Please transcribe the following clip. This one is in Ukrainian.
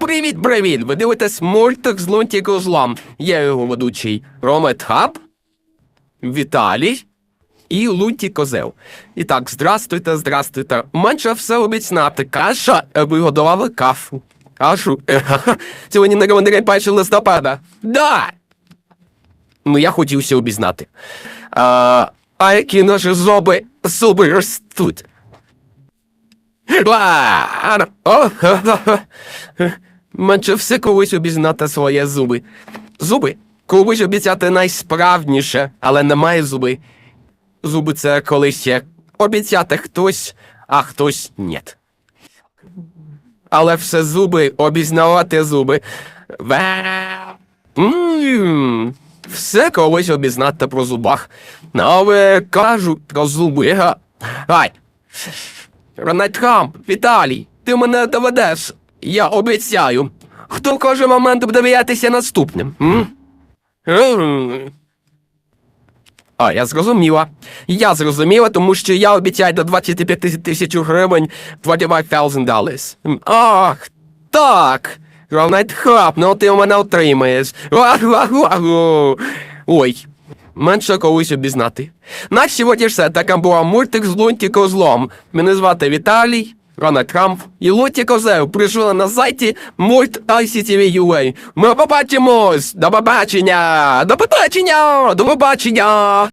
Привіт, привіт! Ви дивитесь мультик з Лунті Козлом. Я його ведучий Ромет Хаб, Віталій і Лунті Козел. І так, здрастуйте, здрастуйте. Менше все обіцяти. Каша, ви готували кафу. Кашу. Сьогодні на календарі 1 листопада. Да! Ну, я хотівся обізнати. А, а які наші зуби, зуби ростуть. Ладно. О, все колись обізнати свої зуби. Зуби? Колись обіцяти найсправніше, але немає зуби. Зуби це колись як обіцяти хтось, а хтось ні. Але все зуби, обізнавати зуби. Все колись обізнати про зубах. Але кажуть про зуби. Ай, Рональд Хамп, Віталій, ти мене доведеш. Я обіцяю. Хто в каже момент буде виявитися наступним? М? А, я зрозуміла. Я зрозуміла, тому що я обіцяю до 25 тисяч гривень 25,000 dollars. Ах, так. Рональд Хап, ну ти у мене отримаєш. Ой, менше колись обізнати. На сьогодні все. Така була мультик з Лунті Козлом. Мене звати Віталій, Рона Трамп і Лунті Козел. Прийшли на сайті мульт ICTV.ua. Ми побачимось! До побачення! До побачення! До побачення!